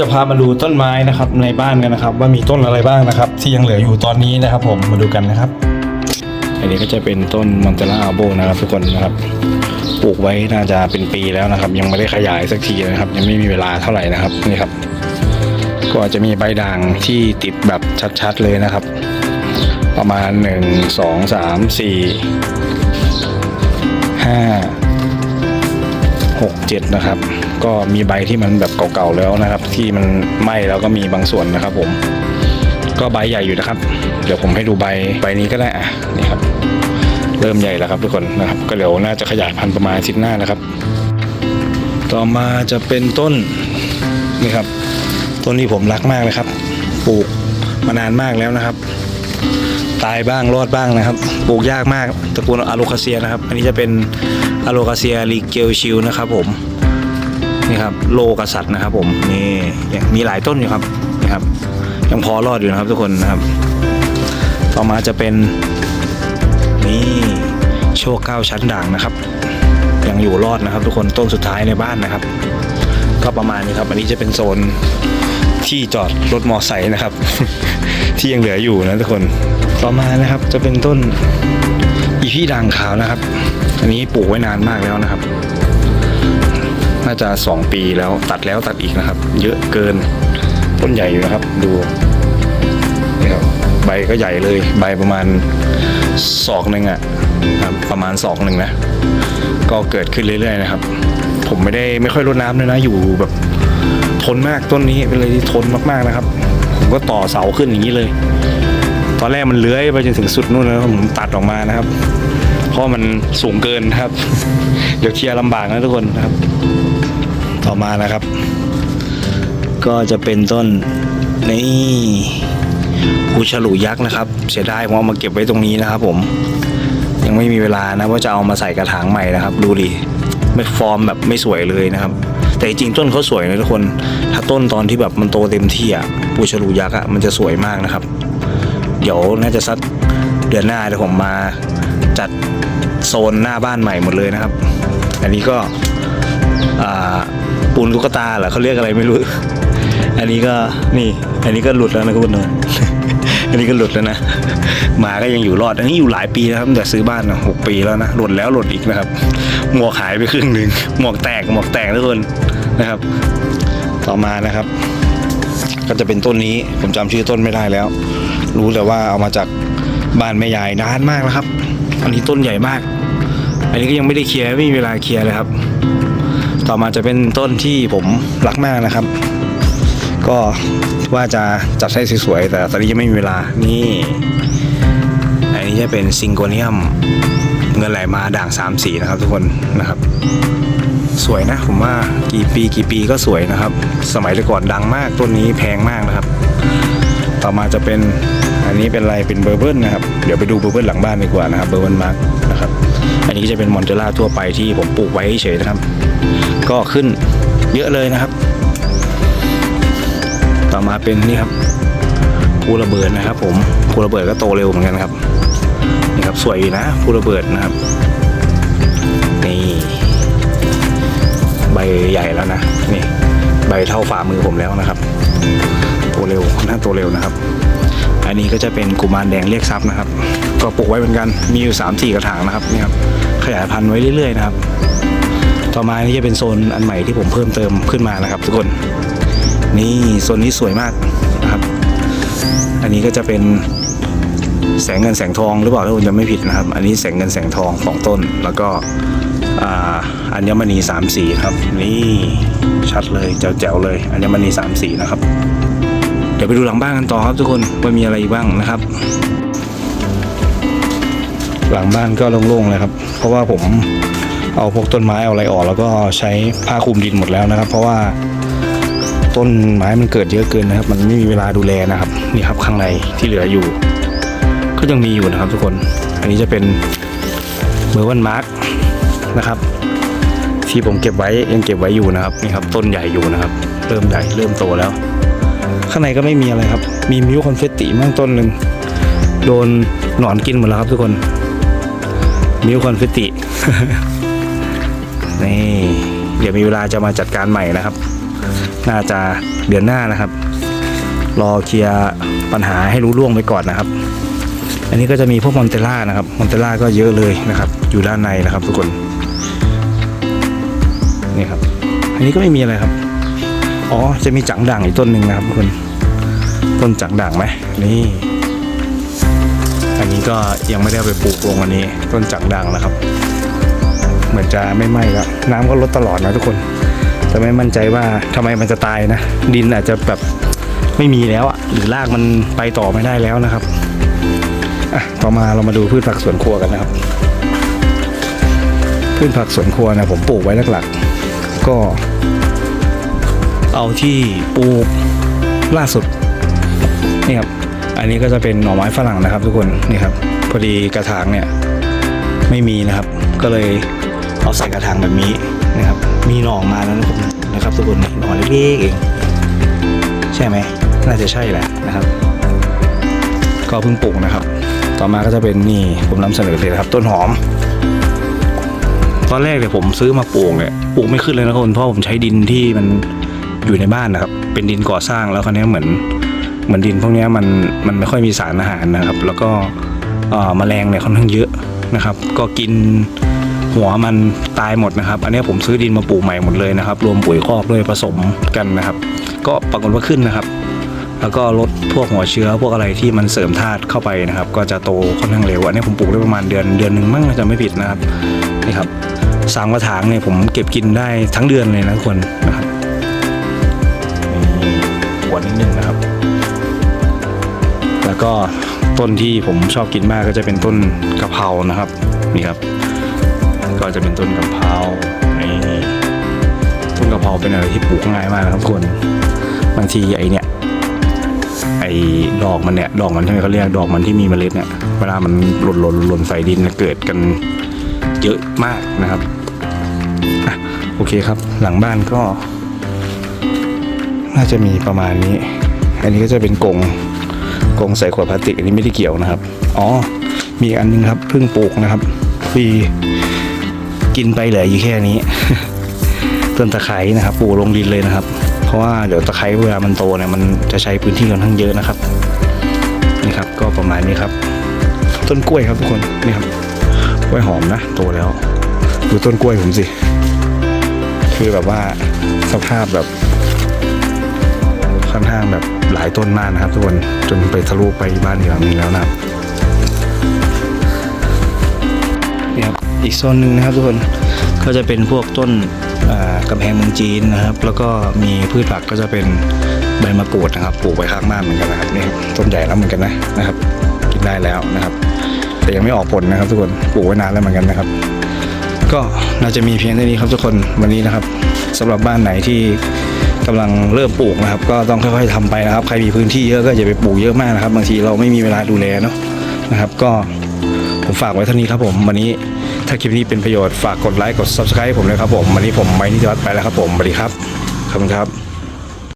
จะพามาดูต้นไม้นะครับในบ้านกันนะครับ ว่ามีต้นอะไรบ้างนะครับ ที่ยังเหลืออยู่ตอนนี้นะครับ ผมมาดูกันนะครับ อันนี้ก็จะเป็นต้นมอนเตล่าอาโบนะครับ ทุกคนนะครับปลูกไว้น่าจะเป็นปีแล้วนะครับ ยังไม่ได้ขยายสักทีนะครับ ยังไม่มีเวลาเท่าไหร่นะครับนี่ครับ ก็จะมีใบด่างที่ติดแบบชัดๆเลยนะครับ ประมาณหนึ่งสองสามสี่ห้าหกเจ็ดนะครับ ก็มีใบที่มันแบบเก่าๆแล้วนะครับ ที่มันไหม้แล้วก็มีบางส่วนนะครับ ผม ก็ใบใหญ่อยู่นะครับ เดี๋ยวผมให้ดูใบใบนี้ก็ได้อะนี่ครับ เริ่มใหญ่แล้วครับทุกคนนะครับ ก็เดี๋ยวน่าจะขยายพันธุ์ประมาณอาทิตย์หน้านะครับ ต่อมาจะเป็นต้นนี่ครับ ต้นที่ผมรักมากเลยครับ ปลูกมานานมากแล้วนะครับตายบ้างรอดบ้างนะครับ ปลูกยากมากตระกูลอะโลคาเซียนะครับ อันนี้จะเป็นอะโลคาเซียรีเกลชิลนะครับผม นี่ครับโลกษัตริย์นะครับ ผมนี่มีหลายต้นอยู่ครับนี่ครับ ยังพอรอดอยู่นะครับทุกคนนะครับ ต่อมาจะเป็นนี่โชคเก้าชั้นด่างนะครับ ยังอยู่รอดนะครับ ทุกคนต้นสุดท้ายในบ้านนะครับ ก็ประมาณนี้ครับ อันนี้จะเป็นโซนที่จอดรถมอไซค์นะครับ ที่ยังเหลืออยู่นะทุกคนต่อมานะครับจะเป็นต้นอีพี่ด่างขาวนะครับ อันนี้ปลูกไว้นานมากแล้วนะครับาจะ 2 ปีแล้วตัดแล้วตัดอีกนะครับ เยอะเกินต้นใหญ่อยู่นะครับ ดูนี่ครับใบก็ใหญ่เลย ใบประมาณศอกหนึ่งอะครับประมาณศอกหนึ่งนะ ก็เกิดขึ้นเรื่อยๆนะครับ ผมไม่ได้ไม่ค่อยรดน้ำเลยนะ อยู่แบบทนมากต้นนี้เป็นเลยที่ทนมากๆนะครับ ผมก็ต่อเสาขึ้นอย่างนี้เลย ตอนแรกมันเลื้อยไปจนถึงสุดนู่นแล้วผมตัดออกมานะครับ เพราะมันสูงเกินครับ เดี๋ยวเคลียร์ลำบากนะทุกคนนะครับ ต่อมานะครับ ก็จะเป็นต้นนี่หูฉลุยักษ์นะครับ เสียดายผมเอามาเก็บไว้ตรงนี้นะครับ ผม ยังไม่มีเวลานะว่าจะเอามาใส่กระถางใหม่นะครับ ดูดิไม่ฟอร์มแบบไม่สวยเลยนะครับ แต่จริงต้นเขาสวยนะทุกคน ถ้าต้นตอนที่แบบมันโตเต็มที่อะปูฉลูยักษ์อะมันจะสวยมากนะครับ เดี๋ยวน่าจะสักเดือนหน้าเดี๋ยวผมมาจัดโซนหน้าบ้านใหม่หมดเลยนะครับ อันนี้ก็อ่า ปูนตุ๊กตาเหรอเขาเรียกอะไรไม่รู้ อันนี้ก็นี่ อันนี้ก็หลุดแล้วนะคุณผู้ชมอันนี้ก็หลุดแล้วนะหมาก็ยังอยู่รอด อันนี้อยู่หลายปีแล้วครับแต่ซื้อบ้านหกปีแล้วนะหลุดแล้วหลุดอีกนะครับ หมวกหายไปครึ่งหนึ่งหมวกแตกหมวกแตกทุกคนนะครับ ต่อมานะครับ ก็จะเป็นต้นนี้ผมจำชื่อต้นไม่ได้แล้ว รู้แต่ว่าเอามาจากบ้านแม่ยายนานมากแล้วครับ อันนี้ต้นใหญ่มาก อันนี้ก็ยังไม่ได้เคลียร์ไม่มีเวลาเคลียร์เลยครับ ต่อมาจะเป็นต้นที่ผมรักมากนะครับ ก็ว่าจะจัดให้สวยๆแต่ตอนนี้ยังไม่มีเวลานี่อันนี้จะเป็นซิงโกเนียมเงินไหลมาด่างสามสีนะครับทุกคนนะครับ สวยนะผมว่ากี่ปีกี่ปีก็สวยนะครับ สมัยแต่ก่อนดังมากต้นนี้แพงมากนะครับ ต่อมาจะเป็น อันนี้เป็นอะไรเป็นเบอร์เบิลนะครับ เดี๋ยวไปดูเบอร์เบิลหลังบ้านดีกว่านะครับ เบอร์เบิลมาร์กนะครับ อันนี้จะเป็นมอนเตล่าทั่วไปที่ผมปลูกไว้เฉยนะครับ ก็ขึ้นเยอะเลยนะครับ ต่อมาเป็นนี่ครับภูระเบิดนะครับ ผมภูระเบิดก็โตเร็วเหมือนกันครับ นี่ครับสวยนะภูระเบิดนะครับ นี่ใบใหญ่แล้วนะ นี่ใบเท่าฝ่ามือผมแล้วนะครับ โตเร็วน่าโตเร็วนะครับ อันนี้ก็จะเป็นกุมารแดงเรียกทรัพย์นะครับ ก็ปลูกไว้เหมือนกันมีอยู่สามสี่กระถางนะครับนี่ครับขยายพันธุ์ไว้เรื่อยๆนะครับต่อมานี่จะเป็นโซนอันใหม่ที่ผมเพิ่มเติมขึ้นมานะครับ ทุกคนนี่โซนนี้สวยมากนะครับ อันนี้ก็จะเป็นแสงเงินแสงทองหรือเปล่าถ้าผมจะไม่ผิดนะครับ อันนี้แสงเงินแสงทองสองต้น แล้วก็อัญมณีสามสีครับ นี่ชัดเลยแจ๋วๆเลยอัญมณีสามสีนะครับ เดี๋ยวไปดูหลังบ้านกันต่อครับทุกคนว่ามีอะไรอีกบ้างนะครับ หลังบ้านก็โล่งๆเลยครับ เพราะว่าผมเอาพวกต้นไม้เอาอะไรออก แล้วก็ใช้ผ้าคลุมดินหมดแล้วนะครับ เพราะว่าต้นไม้มันเกิดเยอะเกินนะครับ มันไม่มีเวลาดูแลนะครับนี่ครับข้างในที่เหลืออยู่ ก็ยังมีอยู่นะครับทุกคน อันนี้จะเป็นเมอร์วันมาร์กนะครับ ที่ผมเก็บไว้ยังเก็บไว้อยู่นะครับนี่ครับต้นใหญ่อยู่นะครับ เริ่มใหญ่เริ่มโตแล้ว ข้างในก็ไม่มีอะไรครับ มีมิวคอนเฟตติมั่งต้นหนึ่งโดนหนอนกินหมดแล้วครับทุกคน มิวคอนเฟตตินี่เดี๋ยวมีเวลาจะมาจัดการใหม่นะครับ น่าจะเดือนหน้านะครับ รอเคลียร์ปัญหาให้รู้ล่วงไปก่อนนะครับ อันนี้ก็จะมีพวกมอนเตล่านะครับ มอนเตล่าก็เยอะเลยนะครับ อยู่ด้านในนะครับทุกคน นี่ครับ อันนี้ก็ไม่มีอะไรครับ อ๋อ จะมีจังด่างอีกต้นหนึ่งนะครับทุกคนต้นจังด่างไหมนี่ อันนี้ก็ยังไม่ได้ไปปลูกลงวันนี้ ต้นจังด่างนะครับ เหมือนจะไม่ไหม้แล้วน้ำก็ลดตลอดนะทุกคน แต่ไม่มั่นใจว่าทำไมมันจะตายนะ ดินอาจจะแบบไม่มีแล้วอะหรือรากมันไปต่อไม่ได้แล้วนะครับอะต่อมาเรามาดูพืชผักสวนครัวกันนะครับ พืชผักสวนครัวนะผมปลูกไว้หลักๆก็ เอาที่ปลูกล่าสุดนี่ครับอันนี้ก็จะเป็นหน่อไม้ฝรั่งนะครับ ทุกคนนี่ครับพอดีกระถางเนี่ยไม่มีนะครับ ก็เลยเอาใส่กระถางแบบนี้นะครับ มีหน่อมาแล้วนะผมนะครับ ทุกคนหน่อเล็กๆเองใช่ไหมน่าจะใช่แหละนะครับ ก็เพิ่งปลูกนะครับ ต่อมาก็จะเป็นนี่ผมนำเสนอเลยนะครับ ต้นหอม ตอนแรกเนี่ยผมซื้อมาปลูกเนี่ยปลูกไม่ขึ้นเลยนะคนเพราะผมใช้ดินที่มัน อยู่ในบ้านนะครับ เป็นดินก่อสร้างแล้วคราวนี้เหมือนเหมือนดินพวกนี้มันมันไม่ค่อยมีสารอาหารนะครับ แล้วก็เอ่อแมลงเนี่ยค่อนข้างเยอะนะครับ ก็กินหัวมันตายหมดนะครับ อันนี้ผมซื้อดินมาปลูกใหม่หมดเลยนะครับ รวมปุ๋ยคอกด้วยผสมกันนะครับ ก็ปรากฏว่าขึ้นนะครับ แล้วก็ลดพวกหัวเชื้อพวกอะไรที่มันเสริมธาตุเข้าไปนะครับ ก็จะโตค่อนข้างเร็ว อันนี้ผมปลูกได้ประมาณเดือนเดือนหนึ่งมั้งจะไม่ผิดนะครับนี่ครับสามกระถางเนี่ยผมเก็บกินได้ทั้งเดือนเลยนะทุกคนนะครับ วนิดนึงนะครับ แล้วก็ต้นที่ผมชอบกินมากก็จะเป็นต้นกะเพรานะครับนี่ครับ ก็จะเป็นต้นกะเพรานี่ต้นกะเพราเป็นอะไรที่ปลูกง่ายมากนะครับทุกคนบางทีไอเนี่ยไอดอกมันเนี่ยดอกมันใช่ไหมเขาเรียกดอกมันที่มีเมล็ดเนี่ยเวลามันหล่นหล่นหล่นใส่ดินเนี่ยเกิดกันเยอะมากนะครับโอเคครับ หลังบ้านก็ น่าจะมีประมาณนี้ อันนี้ก็จะเป็นกรงกรงใส่ขวดพลาสติกอันนี้ไม่ได้เกี่ยวนะครับ อ๋อ มีอันนึงครับเพิ่งปลูกนะครับฟีกินไปเหลืออยู่แค่นี้ต้นตะไคร้นะครับปลูกลงดินเลยนะครับ เพราะว่าเดี๋ยวตะไคร้เวลามันโตเนี่ยมันจะใช้พื้นที่ค่อนข้างเยอะนะครับนี่ครับ ก็ประมาณนี้ครับ ต้นกล้วยครับทุกคนนี่ครับกล้วยหอมนะโตแล้วดูต้นกล้วยผมสิคือแบบว่าสภาพแบบ ค่อนข้างแบบหลายต้นมากนะครับ ทุกคนจนไปทะลุไปบ้านอีกหลังนึงแล้วนะครับนี่ครับอีกโซนหนึ่งนะครับทุกคนก็จะเป็นพวกต้นอ่ากำแพงเมืองจีนนะครับ แล้วก็มีพืชผักก็จะเป็นใบมะกรูดนะครับปลูกไว้ข้างบ้านเหมือนกันนะครับนี่ครับต้นใหญ่แล้วเหมือนกันนะนะครับ กินได้แล้วนะครับ แต่ยังไม่ออกผลนะครับ ทุกคนปลูกไว้นานแล้วเหมือนกันนะครับ ก็น่าจะมีเพียงเท่านี้ครับทุกคนวันนี้นะครับสำหรับบ้านไหนที่ กำลังเริ่มปลูกนะครับ ก็ต้องค่อยๆทำไปนะครับ ใครมีพื้นที่เยอะก็อย่าไปปลูกเยอะมากนะครับ บางทีเราไม่มีเวลาดูแลเนาะนะครับ ก็ผมฝากไว้เท่านี้ครับผม วันนี้ถ้าคลิปนี้เป็นประโยชน์ฝากกดไลค์กด subscribe ผมเลยครับผม วันนี้ผมไมนิจวัตรไปแล้วครับผมสวัสดีครับขอบคุณครับ